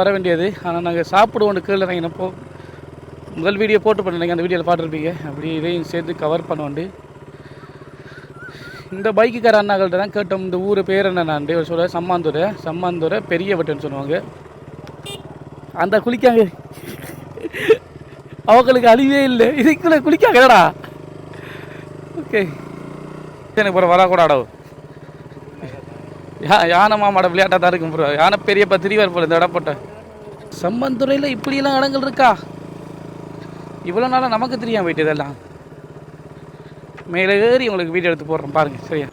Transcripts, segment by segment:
வர வேண்டியது. ஆனால் நாங்கள் சாப்பிடுவோம்னு கீழே நாங்கள் என்னப்போ முதல் வீடியோ போட்டு பண்ணிங்க அந்த வீடியோவில் பார்த்துருப்பீங்க அப்படி இதையும் சேர்த்து கவர் பண்ணுவோண்டு இந்த பைக்குக்கார அண்ணாக்கள்கிட்ட தான் கேட்டோம் இந்த ஊர் பேர் என்னென்னான் இவர் சொல்ல சம்மாந்துரை சம்மாந்துரை பெரிய வட்டன்னு சொல்லுவாங்க. அந்த குளிக்காங்க. அவங்களுக்கு அழிவே இல்லை. இதுக்குள்ளே குளிக்காங்கடா. ஓகே எனக்கு பிறகு வரக்கூடாடோ? யா யானை மாமாட விளையாட்டாக தான் இருக்கும் ப்ரோ யானை பெரியப்பா திரிவார் போல இந்த இடப்பட்ட சம்பந்துறையில் இப்படியெல்லாம் இடங்கள் இருக்கா? இவ்வளோ நாளாக நமக்கு தெரியாம போயிட்டு இதெல்லாம். மேலே ஏறி உங்களுக்கு வீடியோ எடுத்து போடுறோம் பாருங்க சரியா?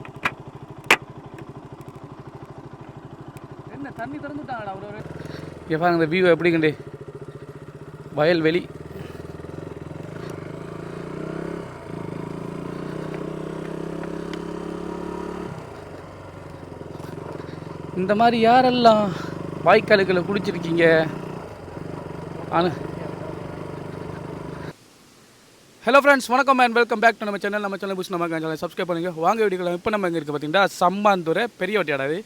என்ன தண்ணி திறந்துட்டாங்களா அவ்வளோ இங்கே பாருங்க இந்த வியூ எப்படிங்கண்டு வயல்வெளி. இந்த மாதிரி யாரெல்லாம் வாய்க்காலுக்களை குடிச்சிருக்கீங்க ஆனால் ஹலோ ஃப்ரெண்ட்ஸ் வணக்கம் அண்ட் வெல்கம் பேக் டு நம்ம சேனல் நம்ம சேனல் புஷ் நம்ம சேனல் சப்ஸ்கிரைப் பண்ணுங்கள் வாங்க வீடியோக்கள் இப்போ நம்ம எங்கே இருக்குது பார்த்தீங்கன்னா சம்மாந்துறை பெரிய வட்டையாடாது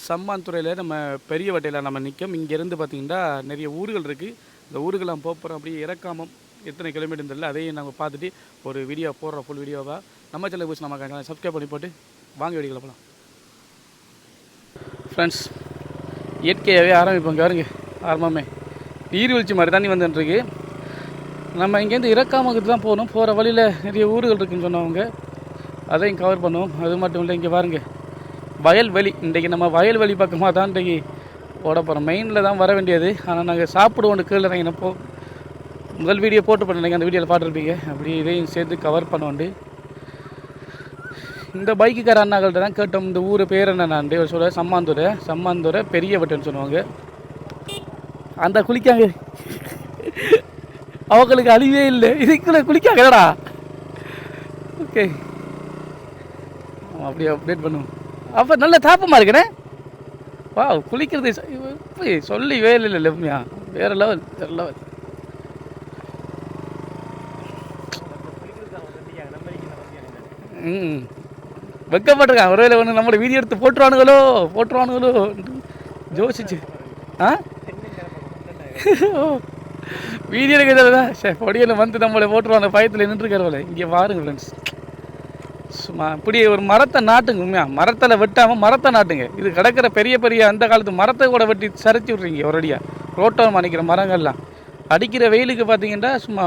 சம்மாந்துறையில் நம்ம பெரிய வட்டையில் நம்ம நிற்கும் இங்கேருந்து பார்த்தீங்கன்னா நிறைய ஊர்கள் இருக்குது இந்த ஊருக்கெல்லாம் போகிறோம் அப்படியே இறக்காமம் எத்தனை கிலோமீட்டர் தெரியல அதையும் நம்ம பார்த்துட்டு ஒரு வீடியோ போடுறோம் ஃபுல் வீடியோவாக நம்ம சேனல் புஷ் நம்ம சேனல் சப்ஸ்கிரைப் பண்ணி போட்டு வாங்க வீடியோக்களை போகலாம் ஃப்ரெண்ட்ஸ் இயற்கையாகவே ஆரம்பிப்போம் பாருங்க. ஆரம்பமே நீர்வீழ்ச்சி மாதிரி தண்ணி வந்துட்டுருக்கு. நம்ம இங்கேருந்து இறக்காமக்கு தான் போகணும். போகிற வழியில் நிறைய ஊர்கள் இருக்குன்னு சொன்னவங்க அதையும் கவர் பண்ணுவோம். அது மட்டும் இல்லை இங்கே பாருங்கள் வயல்வெளி. இன்றைக்கி நம்ம வயல்வெளி பக்கமாக தான் இன்றைக்கி போட போகிறோம் மெயினில் தான் வர வேண்டியது. ஆனால் நாங்கள் சாப்பிடுவோம் கீழே இறங்கினப்போ முதல் வீடியோ போட்டு பண்ணிங்க அந்த வீடியோவில் பார்த்துருப்பீங்க. அப்படி இதையும் சேர்த்து கவர் பண்ணுவோண்டு இந்த பைக்குக்கார அண்ணாக்கள்கிட்ட தான் கேட்டோம். இந்த ஊர் பேர் என்னென்னான் இவர் சொல்ல சம்மாந்துறை. சம்மாந்துறை பெரிய வட்டுன்னு சொல்லுவாங்க. அந்த குளிக்காங்க. அவங்களுக்கு அழிவே இல்லை. இதுக்குள்ள குளிக்காங்கடா ஓகே அப்படியே அப்டேட் பண்ணுவோம். அப்போ நல்ல தாப்பமாக இருக்கனே வா குளிக்கிறது எப்படி சொல்லி வேலை இல்லை லெம்மியா. வேற லெவல் வேற லெவல் ம் வெக்கப்பட்டிருக்கான் ஒருவேளை ஒன்று நம்மளோட வீடியோ எடுத்து போட்டுருவானுங்களோ? போட்டுருவானுங்களோ? ஜோசிச்சு ஆ? வீடியோ எடுக்கிறது தான். சே பொடியில் வந்து நம்மளை போட்டுருவாங்க. பயத்தில் நின்றுக்கிறவள இங்கே பாருங்க ஃப்ரெண்ட்ஸ் சும்மா இப்படி ஒரு மரத்தை நாட்டுங்க உண்மையா? மரத்தில் வெட்டாமல் மரத்தை நாட்டுங்க. இது கிடக்கிற பெரிய பெரிய அந்த காலத்து மரத்தை கூட வெட்டி சரிச்சு விட்றீங்க ஒரடியாக ரோட்டோரமாக நிற்கிற மரங்கள்லாம். அடிக்கிற வெயிலுக்கு பார்த்தீங்கன்னா சும்மா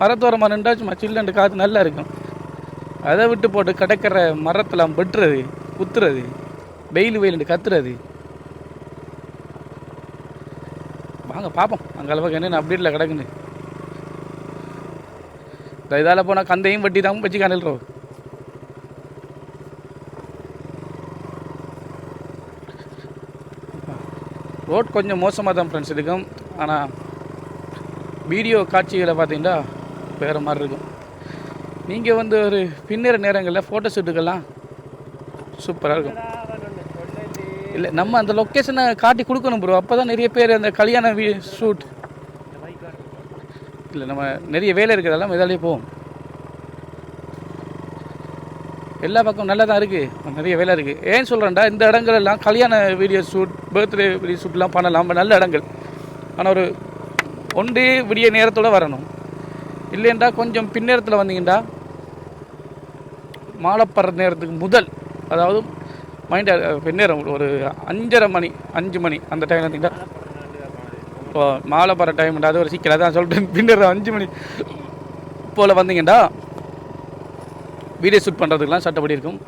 மரத்தோரமாக நின்றால் சும்மா சில்லண்டு காற்று நல்லா இருக்கும். அதை விட்டு போட்டு கிடக்கிற மரத்தில் வெட்டுறது குத்துறது வெயில் வெயில்னு கத்துறது. வாங்க பார்ப்போம் அங்கே அளவுக்கு என்னென்ன அப்டேட்டில் கிடக்குன்னு. இந்த இதால் போனால் கந்தையும் வட்டி தான் வச்சு காணல்றோம் ரோட் கொஞ்சம் மோசமாக தான் ஃப்ரெண்ட்ஸ் இருக்கும் ஆனால் வீடியோ காட்சிகளை பார்த்தீங்கன்னா வேறு மாதிரி இருக்கும். நீங்கள் வந்து ஒரு பின்னிற நேரங்களில் ஃபோட்டோ ஷூட்டுக்கெல்லாம் சூப்பராக இருக்கும். இல்லை நம்ம அந்த லொக்கேஷனை காட்டி கொடுக்கணும் ப்ரோ அப்போ தான் நிறைய பேர் அந்த கல்யாண வீ ஷூட் இல்லை நம்ம நிறைய வேலை இருக்கிறதெல்லாம் இதாலே போவோம். எல்லா பக்கம் நல்லா தான் இருக்குது நிறைய வேலை இருக்குது ஏன் சொல்கிறேன்டா இந்த இடங்கள் எல்லாம் கல்யாண வீடியோ ஷூட் பர்த்டே வீடியோ ஷூட்லாம் பண்ணலாம். நல்ல இடங்கள். ஆனால் ஒரு ஒன்றே விடிய நேரத்தோட வரணும். இல்லைண்டா கொஞ்சம் பின்னேரத்தில் வந்தீங்கன்னா மாலைப்படுற நேரத்துக்கு முதல் அதாவது மைண்ட் பின்னேரம் ஒரு அஞ்சரை மணி அஞ்சு மணி அந்த டைம் வந்தீங்கன்னா இப்போ மாலை படுற டைம் அது ஒரு சீக்கிரம் அதான் சொல்லிட்டு பின்னர் அஞ்சு மணி போல் வந்தீங்கன்னா வீடியோ ஷூட் பண்ணுறதுக்கெலாம் சட்டப்படி இருக்கும்.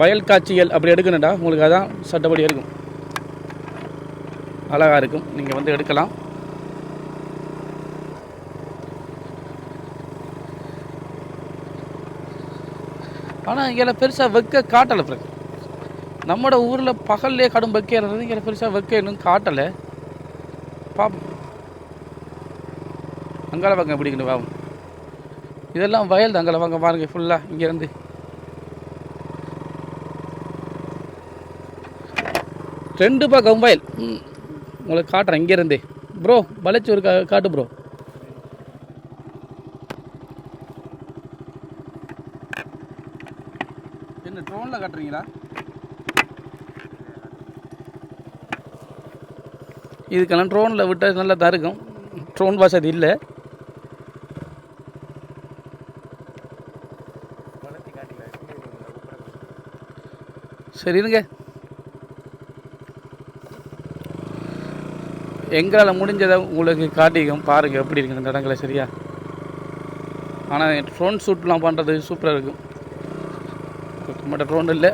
வயல் காட்சிகள் அப்படி எடுக்கணும்டா. உங்களுக்கு அதான் சட்டப்படி இருக்கும். அழகாக இருக்கும். நீங்கள் வந்து எடுக்கலாம். ஆனால் இங்கே பெருசாக வெக்க காட்டலை பிறகு. நம்மட ஊரில் பகல்லே கடும் வெக்க இருந்தது இங்கே பெருசாக வெக்க இன்னும் காட்டலை. பார்ப்போம் அங்கால பக்கம் எப்படிங்கன்னு பாவம் இதெல்லாம் வயல் அங்கால பக்கம் பாருங்கள் ஃபுல்லாக இங்கேருந்து. ரெண்டு பக்கம் வயல். உங்களுக்கு காட்டுறேன் இங்கேருந்தே. ப்ரோ வளைச்சி ஒரு கா- காட்டு ப்ரோ. என்ன இதுக்கெல்லாம் ட்ரோனில் விட்டால் நல்லா தான் இருக்கும் ட்ரோன் வசதி இல்லை. சரி இருங்க. எங்களால் முடிஞ்சதை உங்களுக்கு காட்டிக்கும். பாருங்கள் எப்படி இருக்குது இந்த இடங்களை சரியா ஆனால் ட்ரோன் ஷூட்லாம் பண்ணுறது சூப்பராக இருக்கும். நம்மகிட்ட ட்ரோன் இல்லை.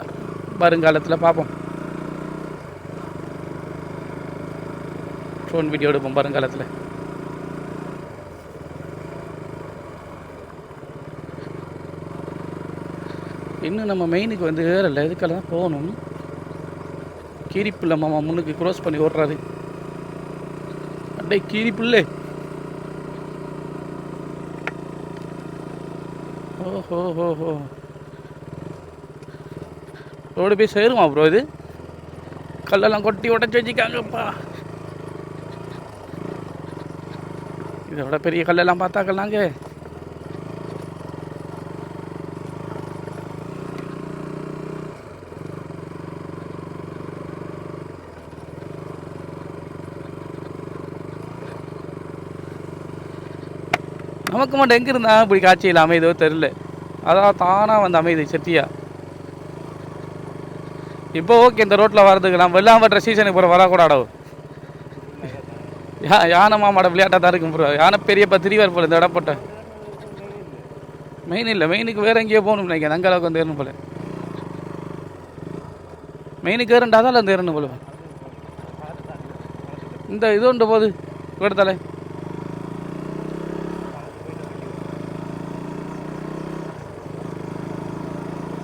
வருங்காலத்தில் பார்ப்போம் ட்ரோன் வீடியோ எடுப்போம் வருங்காலத்தில். இன்னும் நம்ம மெயினுக்கு வந்து ஏறல. இதுக்கால தான் போகணும்? கீரிப்புள்ள மாமா முன்னுக்கு க்ரோஸ் பண்ணி ஓடுறாரு. அப்படியே கீரிப்புள்ளே. ஓஹோ ஹோ ஹோ ரோடு போய் சேருமா ப்ரோ இது? கல்லெல்லாம் கொட்டி உடச்சி வச்சுக்காங்கப்பா. இதோட பெரிய கல்லெல்லாம் பார்த்தாக்கலாங்க நமக்கு மட்டும் எங்கே இருந்தா இப்படி காட்சியில் அமைதோ தெரில அதான் தானாக வந்து அமையுது சத்தியா இப்போ ஓகே இந்த ரோட்டில் வரதுக்கு நம்ம வெள்ளாம சீசனுக்கு போகிற வரக்கூடாது? யா யானை மாமாட விளையாட்டாக தான் இருக்கும் ப்ரோ யானை பெரியப்பா திரிவார் போல இந்த இடப்பட்ட போட்ட. மெயின் இல்லை மெயினுக்கு வேறு எங்கேயோ போகணும் நினைக்கிறேன். அங்கே அளவுக்கு வந்து ஏறணும் போல. மெயினுக்கு ஏறண்டா தான் அந்த ஏறணும் போல. இந்த இது உண்டு போகுது கொடுத்தாலே.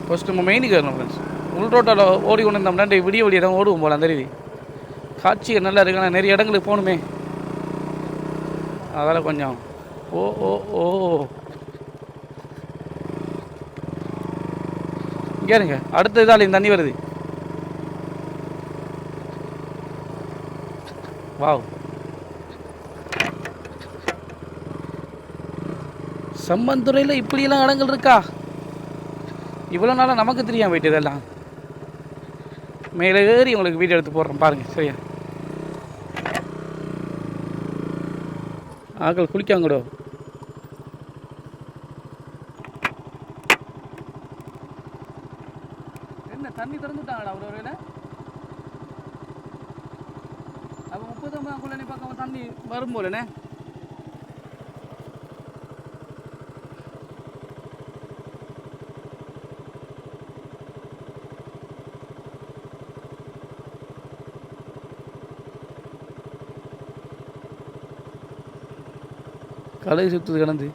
ஃபஸ்ட்டு நம்ம மெயினுக்கு ஏறணும் ஃப்ரெண்ட்ஸ் உள்ரோட்டில் ஓடி கொண்டு இருந்தோம்னா விடிய விடிய தான் ஓடுவோம் போல அந்த ரீதி. காட்சிகள் நல்லா இருக்கு ஆனால் நிறைய இடங்களுக்கு போகணுமே. அதெல்லாம் கொஞ்சம். ஓ ஓ ஓ. இங்கே அடுத்த இதால் இந்த தண்ணி வருது. வாவ். சம்பந்துறையில் இப்படியெல்லாம் இடங்கள் இருக்கா? இவ்வளோ நாளாக நமக்கு தெரியாம போயிட்டு இதெல்லாம். மேலே ஏறி உங்களுக்கு வீடியோ எடுத்து போடுறேன். பாருங்கள் சரியா? ஆக்கள் குளிக்காங்கடோ. என்ன தண்ணி திறந்துட்டாங்கடா ஒரு வேலை அப்போ முப்பது குள்ளே நீ பக்கம் தண்ணி வரும் போலண்ணே. கழுகு சுற்றுது கிடந்து.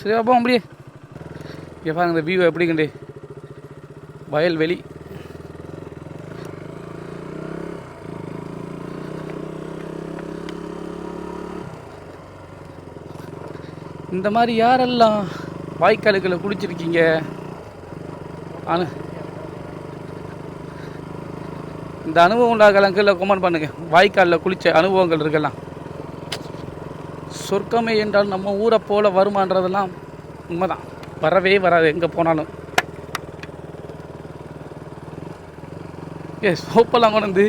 சரி அப்போ அப்படியே. இங்கே பாருங்க இந்த வியூ எப்படி கண்டு வயல்வெளி இந்த மாதிரி யாரெல்லாம் வாய்க்காலுக்களை குடிச்சிருக்கீங்க ஆனால் இந்த அனுபவம் உள்ளாக்கலாம் கீழே கமெண்ட் பண்ணுங்க. வாய்க்காலில் குளித்த அனுபவங்கள் இருக்கலாம். சொர்க்கமே என்றால் நம்ம ஊரை போல வருமான்றதெல்லாம் உண்மைதான். வரவே வராது எங்கே போனாலும். ஏ சோப்பெல்லாம் கொண்டு வந்து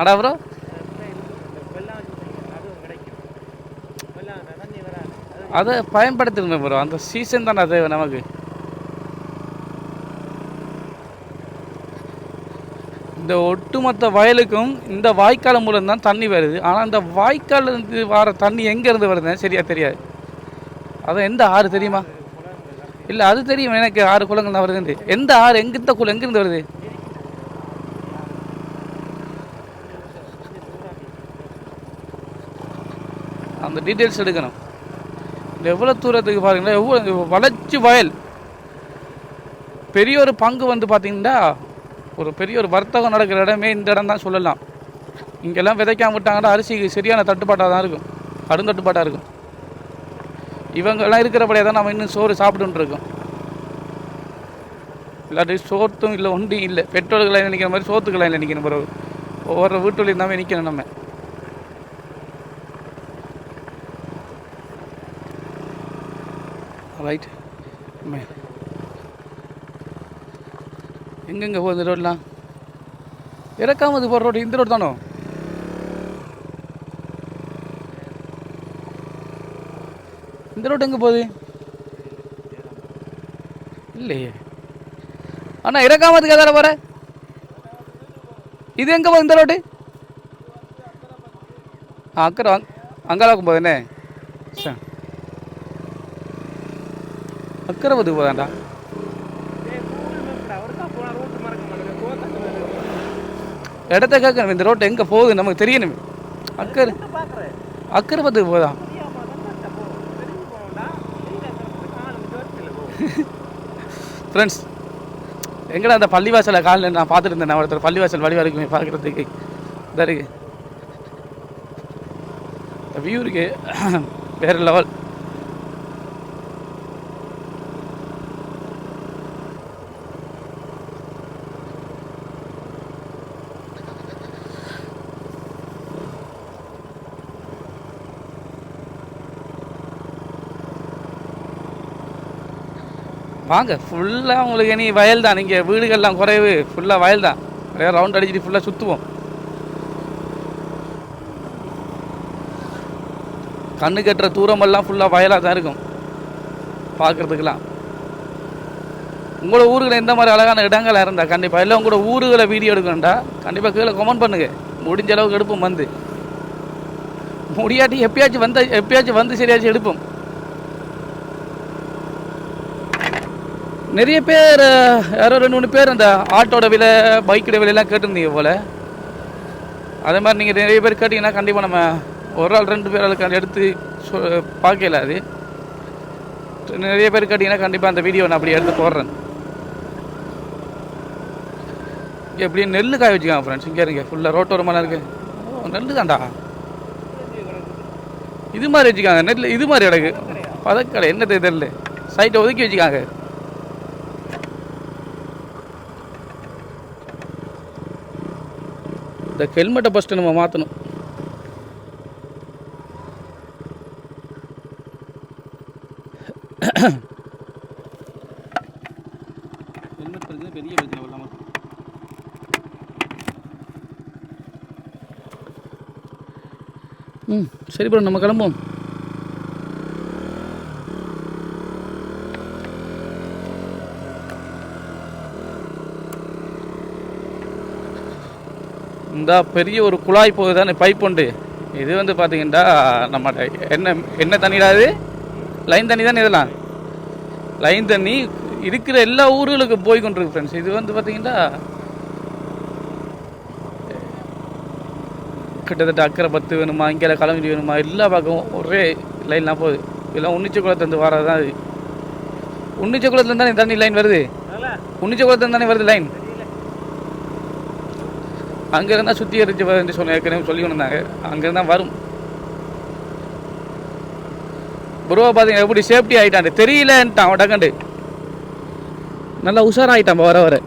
அடா ப்ரோ அதை பயன்படுத்தணுமே ப்ரோ அந்த சீசன் தானே அது நமக்கு. இந்த ஒட்டுமொத்த வயலுக்கும் இந்த வாய்க்கால் மூலம் தான் தண்ணி வருது. ஆனால் இந்த வாய்க்காலிருந்து வர தண்ணி எங்கேருந்து வருதுன்னு சரியாக தெரியாது. அதான் எந்த ஆறு தெரியுமா? இல்லை அது தெரியும். எனக்கு ஆறு குளங்கள் தான் வருதுன்னு எந்த ஆறு எங்கிருந்த குளம் எங்கேருந்து வருது? அந்த டீட்டெயில்ஸ் எடுக்கணும். எவ்வளோ தூரத்துக்கு பாருங்களேன் எவ்வளோ வளர்ச்சி வயல். பெரிய ஒரு பங்கு வந்து பார்த்தீங்கன்னா ஒரு பெரிய ஒரு வர்த்தகம் நடக்கிற இடமே இந்த இடம் தான் சொல்லலாம். இங்கெல்லாம் விதைக்காம விட்டாங்கன்னா அரிசிக்கு சரியான தட்டுப்பாட்டாக தான் இருக்கும். கடும் தட்டுப்பாட்டாக இருக்கும். இவங்கெல்லாம் இருக்கிறபடியே தான் நம்ம இன்னும் சோறு சாப்பிட்டுருக்கோம் இருக்கோம். இல்லாட்டி சோத்தும் இல்லை ஒன்றும் இல்லை. பெட்ரோல்களை நினைக்கிற மாதிரி சோத்துக்களை நினைக்கணும் பிறகு. ஒவ்வொரு வீட்டுல இருந்தாமே நிற்கணும் நம்ம. ரைட் மே- எங்கெங்கே போகுது இந்த இறக்காமது போகிற ரோடு இந்த ரோடு தானோ? இந்த ரோடு எங்கே போகுது? இல்லையே. அண்ணா இறக்காமதுக்கு எதால போகிற இது எங்கே போகுது இந்த ரோடு? ஆ அக்கறை அங் அங்காளாக்கும் போகுதுண்ணே சார் அக்கறை பதுக்கு போதாண்டா இடத்த கேட்கணும் இந்த ரோட்டு எங்கே போகுது நமக்கு தெரியணுமே. அக்கறை அக்கறை பத்துக்கு போதா? ஃப்ரெண்ட்ஸ் எங்கடா அந்த பள்ளிவாசலை காலில் நான் பார்த்துட்டு இருந்தேன். நான் ஒருத்தர் பள்ளிவாசல் வழி வரைக்கும் பார்க்குறதுக்கு. இதா இருக்கு. வியூ இருக்கு. வேறு லெவல் வாங்க ஃபுல்லாக உங்களுக்கு இனி வயல் தான். நீங்கள் வீடுகள்லாம் குறைவு. ஃபுல்லாக வயல் தான். நிறையா ரவுண்ட் அடிச்சுட்டு ஃபுல்லாக சுற்றுவோம் கண்ணு கட்டுற தூரமெல்லாம் ஃபுல்லாக வயலாக தான் இருக்கும். பார்க்குறதுக்கெல்லாம். உங்களோட ஊருகளில் எந்த மாதிரி அழகான இடங்களாக இருந்தால் கண்டிப்பாக இல்லை உங்களோட ஊருகளை வீடியோ எடுக்கணும்டா. கண்டிப்பாக கீழே கமெண்ட் பண்ணுங்கள் முடிஞ்ச அளவுக்கு எடுப்போம் வந்து. முடியாட்டி எப்பயாச்சும் வந்து எப்பயாச்சும் வந்து சரியாச்சும் எடுப்போம். நிறைய பேர் யாரோ ரெண்டு மூணு பேர் அந்த ஆட்டோட விலை பைக்கோட விலையெல்லாம் கேட்டிருந்தீங்க போல். அதே மாதிரி நீங்கள் நிறைய பேர் கேட்டிங்கன்னா கண்டிப்பாக நம்ம ஒரு ஆள் ரெண்டு பேர் அதுக்கு எடுத்து சொ பார்க்கல அது. நிறைய பேர் கேட்டிங்கன்னா கண்டிப்பாக அந்த வீடியோ நான் அப்படி எடுத்து போடுறேன். எப்படி நெல் காய வச்சுக்காங்க ஃப்ரெண்ட்ஸ் இங்கே இருங்க ஃபுல்லாக ரோட்டோரமாக இருக்கு. நெல் தான்டா. இது மாதிரி வச்சுக்காங்க நெல் இது மாதிரி கிடக்கு. பதக்கடை என்னது நெல் சைட்டை ஒதுக்கி வச்சுக்காங்க. இந்த ஹெல்மெட்டை ஃபஸ்ட்டு நம்ம மாற்றணும் ஹெல்மெட் பிரச்சனை பெரிய பிரச்சனை இல்லாமல் ம் சரி ப்ரோ நம்ம கிளம்புவோம். இந்த பெரிய ஒரு குழாய் போகுது தானே பைப் உண்டு. இது வந்து பார்த்தீங்கன்னா நம்ம என்ன என்ன தண்ணிடா இது? லைன் தண்ணி தானே இதெல்லாம்? லைன் தண்ணி இருக்கிற எல்லா ஊர்களுக்கும் போய் கொண்டிருக்கு ஃப்ரெண்ட்ஸ் இது வந்து பார்த்தீங்கன்னா கிட்டத்தட்ட அக்கறை பத்து வேணுமா இங்கே கிளம்பி வேணுமா எல்லா பக்கமும் ஒரே லைன்லாம் போகுது. இதெல்லாம் உன்னிச்ச குளத்துலேருந்து வரதான் இது. உன்னிச்ச குளத்துலேருந்து தானே தண்ணி லைன் வருது? உன்னிச்ச குளத்துலேருந்து தானே வருது லைன் அங்கே சுற்றி எரிஞ்சு வருதுன்னு சொல்லி ஏற்கனவே சொல்லி கொண்டாங்க அங்கே வரும். ப்ரோ பார்த்தீங்க எப்படி சேஃப்டி ஆகிட்டான் தெரியலன்ட்டான் அவன் டக்கண்டு. நல்லா உஷாராகிட்டான் வர வர.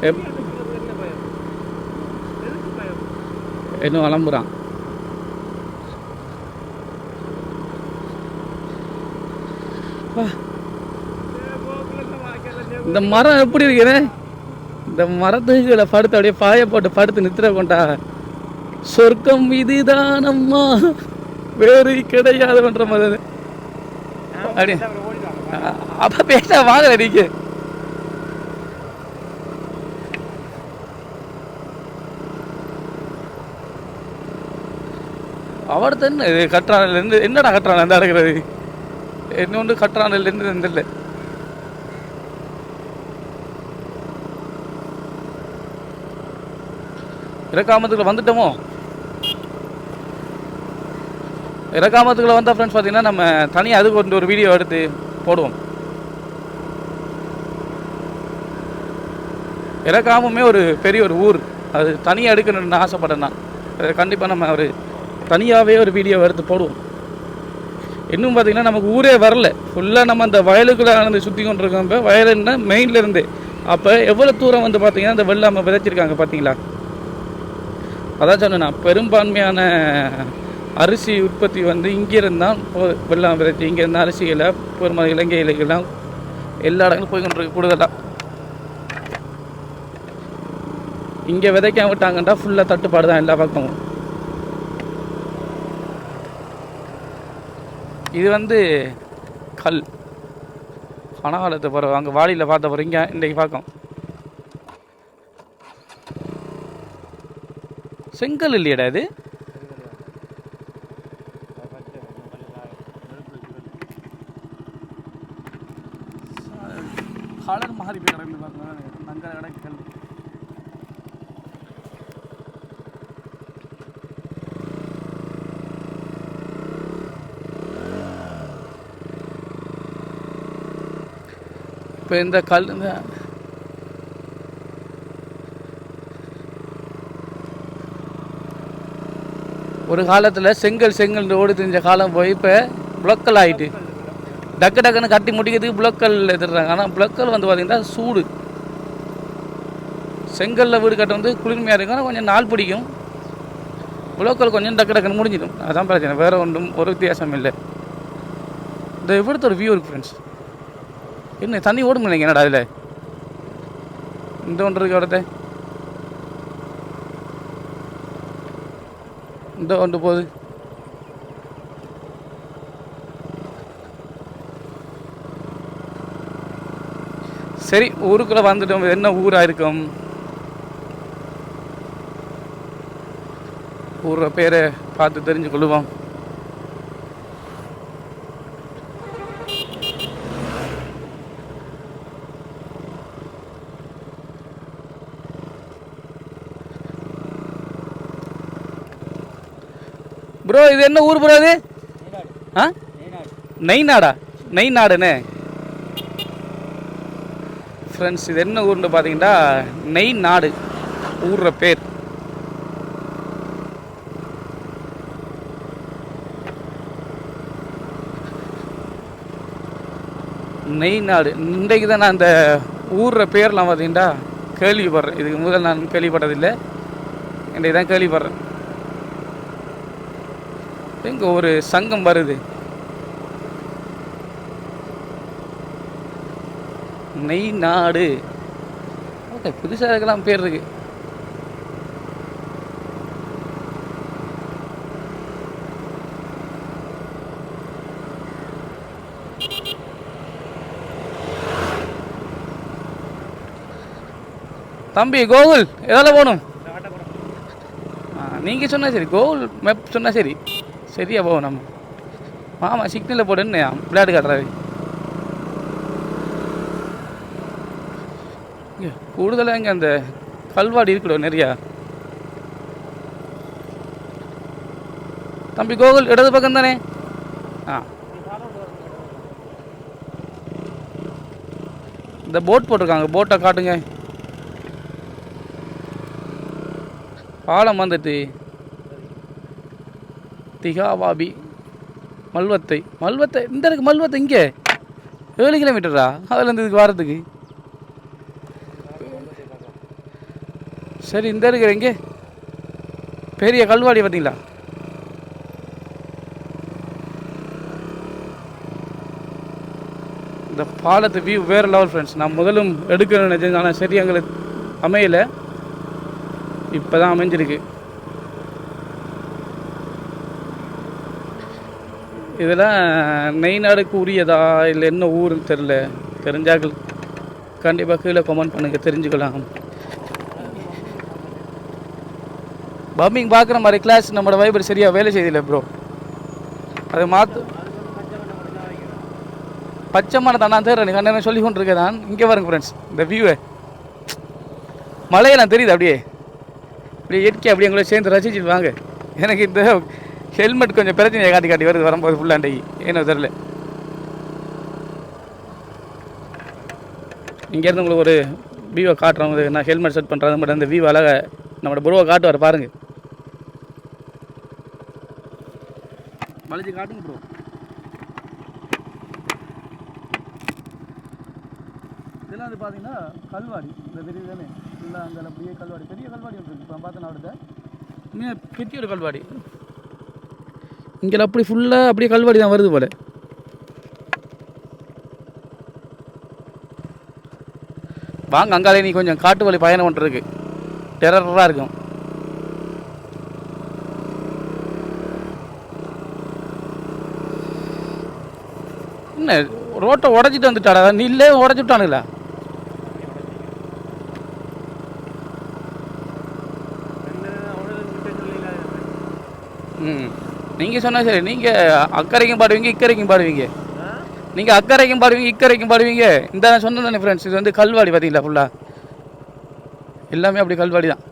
எப்- இன்னும் விளம்புறான் வா. இந்த மரம் எப்படி இருக்கிறேன் இந்த மரத்துகளை படுத்து அப்படியே பாய போட்டு படுத்து நித்திர கொண்டா? சொர்க்கம் இதுதான் அம்மா. வேறு கிடையாதுன்ற மாதிரி. அப்படி அப்ப பேச வாங்கல நீங்க அவர் என்ன இது இருந்து என்னடா கட்டுறான் அந்த அடக்கிறது இன்னொன்று கட்டுறானில் இருந்து இறக்காமத்துக்குள்ள வந்துட்டோமோ? இறக்காமத்துக்குள்ள வந்தால் ஃப்ரெண்ட்ஸ் பார்த்தீங்கன்னா நம்ம தனியாக அதுக்கு வந்து ஒரு வீடியோ எடுத்து போடுவோம். இறக்காமமே ஒரு பெரிய ஒரு ஊர். அது தனியாக எடுக்கணும்னு ஆசைப்பட்டேன் நான் கண்டிப்பாக நம்ம ஒரு தனியாகவே ஒரு வீடியோ எடுத்து போடுவோம். இன்னும் பார்த்தீங்கன்னா நமக்கு ஊரே வரல. ஃபுல்லாக நம்ம அந்த வயலுக்குள்ளே நடந்து சுற்றி கொண்டு இருக்கோம் இப்போ வயலுன்னா மெயின்லேருந்து அப்போ எவ்வளோ தூரம் வந்து பார்த்தீங்கன்னா அந்த வெள்ளாமை விதைச்சிருக்காங்க பார்த்தீங்களா அதான் சொன்னேன் நான் பெரும்பான்மையான அரிசி உற்பத்தி வந்து இங்கிருந்தான் வெள்ளாம் போ- வெள்ளம் இங்கேருந்து அரிசிகளை பொறுமதி இலங்கை இலைகள்லாம் எல்லா இடங்களும் போய் கொண்டிருக்கு கூடுதலாக இங்கே விதைக்காம விட்டாங்கன்னா ஃபுல்லாக தட்டுப்பாடு தான் எல்லா பக்கமும். இது வந்து கல். பனகாலத்து பறவை. அங்கே வாளியில் பார்த்த பிறகு இங்கே இன்றைக்கு பார்க்கும் செங்கல் இல்லையடா இது? கலர் மாறி போய் நங்க கிடக்கு இப்போ இந்த கல் இந்த ஒரு காலத்தில் செங்கல் செங்கல் ஓடி தெரிஞ்ச காலம் போய் இப்போ புளக்கல் ஆகிட்டு டக்கு டக்குன்னு கட்டி முடிக்கிறதுக்கு புளக்கல் எதிர்றாங்க ஆனால் புளக்கல் வந்து பார்த்திங்கன்னா சூடு. செங்கலில் வீடு கட்ட வந்து குளிர்மையாக இருக்கும். கொஞ்சம் நாள் பிடிக்கும். புளக்கல் கொஞ்சம் டக்கு டக்குன்னு முடிஞ்சிடும். அதான் பிரச்சனை. வேறு ஒன்றும் ஒரு வித்தியாசம் இல்லை. இந்த இவ்வளோத்த ஒரு வியூ இருக்கு ஃப்ரெண்ட்ஸ் என்ன தண்ணி ஓடும் இல்லைங்க என்னடா அதில் இந்த ஒன்று இருக்கு இடத்த இந்த கொண்டு போகுது. சரி ஊருக்குள்ளே வந்துட்டோம். என்ன ஊராக இருக்கும்? ஊரோட பேரை பார்த்து தெரிஞ்சு கொள்ளுவோம் ப்ரோ இது என்ன ஊர் ப்ரோ இது? ஆ? நெய்நாடா நெய்நாடுன்னு ஃப்ரெண்ட்ஸ் இது என்ன ஊர்னு பார்த்தீங்கன்னா நெய் நாடு ஊர்ற பேர். நெய் நாடு இன்றைக்கு தான் நான் அந்த ஊர்ற பேர்லாம் பார்த்தீங்கன்னா கேள்விப்படுறேன். இதுக்கு முதல் நான் கேள்விப்பட்டதில்லை. இன்றைக்கு தான் கேள்விப்படுறேன். எங்க ஒரு சங்கம் வருது. நெய் நாடு. ஓகே புதுசாக இருக்கலாம் பேர் இருக்கு. தம்பி கோகுல் எதால போகணும்? நீங்கள் சொன்னால் சரி கோகுல் மேப் சொன்னால் சரி. சரியா போவோம் நம்ம. மாமா சிக்னலில் போடுன்னு விளையாட்டு காட்டுறாரு கூடுதலாக இங்கே அந்த கல்வாடி இருக்குடோ நிறையா. தம்பி கோகுல் இடது பக்கம் தானே? ஆ. இந்த போட் போட்டிருக்காங்க போட்டை காட்டுங்க. பாலம் வந்துட்டு திகாவாபி. மல்வத்தை. மல்வத்தை? இந்த இருக்கு மல்வத்தை இங்கே. ஏழு கிலோமீட்டரா? அதுலேருந்து இதுக்கு வாரத்துக்கு. சரி இந்த இருக்கிற இங்கே. பெரிய கல்வாடி பார்த்தீங்களா? இந்த பாலத்து வியூ வேறு லெவல் ஃப்ரெண்ட்ஸ் நான் முதலும் எடுக்கணும்னு நினச்சேன் ஆனால் சரி எங்களுக்கு அமையலை. இப்போ தான் அமைஞ்சிருக்கு. இதெல்லாம் நெய்நாடுக்கு உரியதா இல்லை என்ன ஊருன்னு தெரில தெரிஞ்சாக்கள் கண்டிப்பாக கீழே கமெண்ட் பண்ணுங்க தெரிஞ்சுக்கலாம். பம்மிங் பார்க்குற மாதிரி கிளாஸ் நம்மளோட வைபர் சரியாக வேலை செய்தில்லை ப்ரோ அதை மாற்று பச்சை மரத்தை நான் தேடுறேன் கண்ணன் சொல்லி கொண்டு இருக்கேன் நான் இங்கே பாருங்க ஃப்ரெண்ட்ஸ் இந்த வியூவை மலையெல்லாம் தெரியுது அப்படியே. அப்படியே இயற்கை அப்படியே எங்களை சேர்ந்து ரசிச்சுட்டு வாங்க. எனக்கு இந்த ஹெல்மெட் கொஞ்சம் பிரச்சனையை காட்டி காட்டி வருது வரும்போது ஃபுல்லாண்டைக்கு என்ன தெரில இங்கேருந்து உங்களுக்கு ஒரு வியூவை காட்டுறோம் நான் ஹெல்மெட் செட் பண்ணுறது மட்டும் அந்த வியூ அழகாக நம்மளோட ப்ரோவை காட்டுவார் பாருங்க. வளைச்சு காட்டுங்க ப்ரோ இதெல்லாம் வந்து பார்த்தீங்கன்னா கல்வாடி இந்த பெரிய தானே இல்லை அந்த அப்படியே கல்வாடி பெரிய கல்வாடி இருக்குது இப்போ பார்த்தேன் அவர்கிட்ட பெரிய ஒரு கல்வாடி இங்கே அப்படி ஃபுல்லாக அப்படியே கல்வாடி தான் வருது போல. வாங்க அங்காலே நீ கொஞ்சம் காட்டு வழி பயணம் பண்ணுறதுக்கு டெரராக இருக்கும். என்ன ரோட்டை உடச்சிட்டு வந்துட்டாடா? நீ இல்லே உடச்சி விட்டானுங்களா ம் நீங்கள் சொன்னால் சரி. நீங்கள் அக்கறைக்கும் பாடுவீங்க இக்கரைக்கும் பாடுவீங்க. நீங்கள் அக்கறைக்கும் பாடுவீங்க இக்கரைக்கும் பாடுவீங்க. இந்த நான் தானே ஃப்ரெண்ட்ஸ் இது வந்து கல்வாடி பார்த்தீங்களா ஃபுல்லாக எல்லாமே அப்படி கல்வாடி தான்.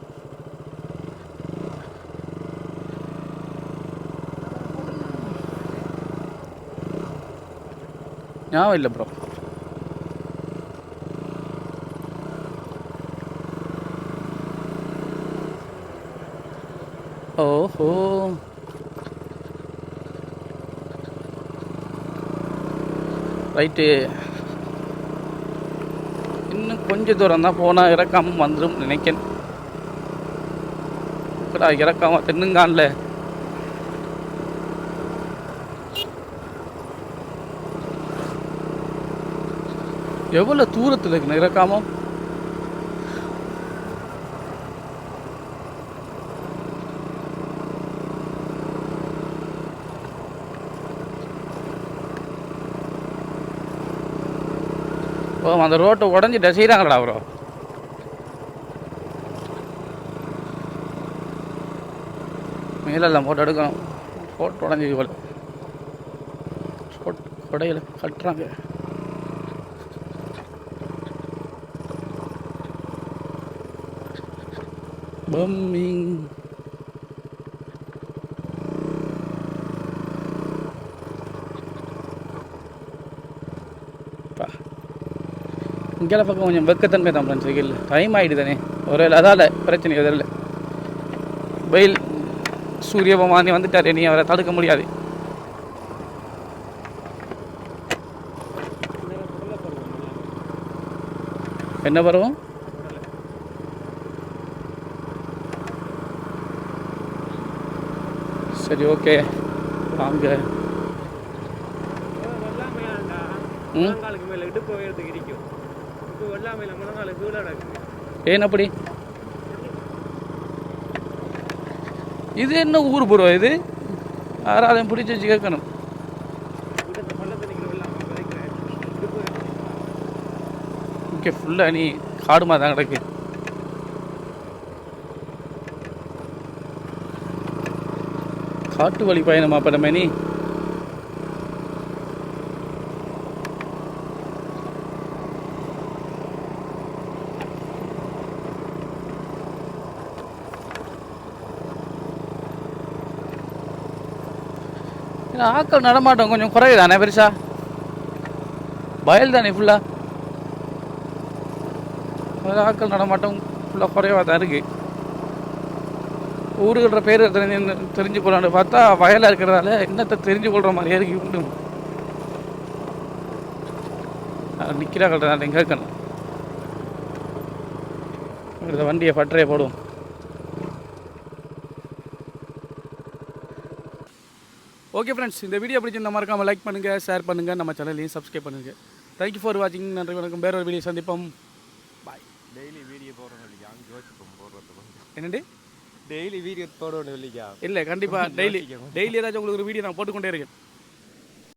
ஞாபகம் இல்லை ப்ரோ ஓஹோ ரைட்டு இன்னும் கொஞ்சம் தூரம் தான் போனால் இறக்காமல் வந்துடும் நினைக்கிறேன். இறக்காமல் இறக்காம தென்னுங்கான்ல எவ்வளோ தூரத்தில் இருக்குண்ணா இறக்காம? ஓ அந்த ரோட்டை உடஞ்சி செய்கிறாங்களா ப்ரோ மேலெல்லாம் போட்டு எடுக்கணும். போட்டு உடஞ்சி போல. போட்டு கொடையில் கட்டுறாங்க. பம்மிங். இங்கே பக்கம் கொஞ்சம் வெக்கத்தன்மை தான் ஃப்ரெண்ட்ஸ் வெயில் டைம் ஆகிடுது தானே. ஒரு அதால் பிரச்சனை எதுவும் இல்லை. வெயில் சூரிய பகவானே வந்துட்டார் நீ அவரை தடுக்க முடியாது. என்ன பருவம்? சரி ஓகே வாங்க. ம்? ஏன் அப்படி? இது என்ன ஊர் ப்ரோ இது? யாராலையும் பிடிச்சி வச்சு கேட்கணும். ஓகே ஃபுல்லாக நீ காடுமா தான் கிடக்கு. காட்டு வழி பயணமா படமே நீ? ஆக்கள் நடமாட்டம் கொஞ்சம் குறையுதானே பெருசா? வயல் தானே ஃபுல்லாக ஆக்கள் ஆட்கள் நடமாட்டம் ஃபுல்லாக குறைவாக தான் இருக்குது ஊருகிற பேர் தெரிஞ்சு தெரிஞ்சு கொள்ளான்னு பார்த்தா வயலாக இருக்கிறதால என்னத்தை தெரிஞ்சு கொள்கிற மாதிரியே இருக்கு உண்டு நிற்கிறாங்கள்ட்ட நான் கேட்கணும். இந்த வண்டியை பட்டறையை போடுவோம். ஓகே ஃப்ரெண்ட்ஸ் இந்த வீடியோ பிடிச்சிருந்த மறக்காமல் லைக் பண்ணுங்கள் ஷேர் பண்ணுங்கள் நம்ம சேனலையும் சப்ஸ்கிரைப் பண்ணுங்கள் தேங்க்யூ ஃபார் வாட்சிங் நன்றி வணக்கம். வேற ஒரு வீடியோ சந்திப்போம். பாய் டெய்லி வீடியோ போடணும் இல்லையா அங்கே யோசிப்போம் போடுறது என்னண்டு டெய்லி வீடியோ போடணும் இல்லையா இல்லை கண்டிப்பாக டெய்லி டெய்லி ஏதாச்சும் உங்களுக்கு ஒரு வீடியோ நான் போட்டுக்கொண்டே இருக்கேன்.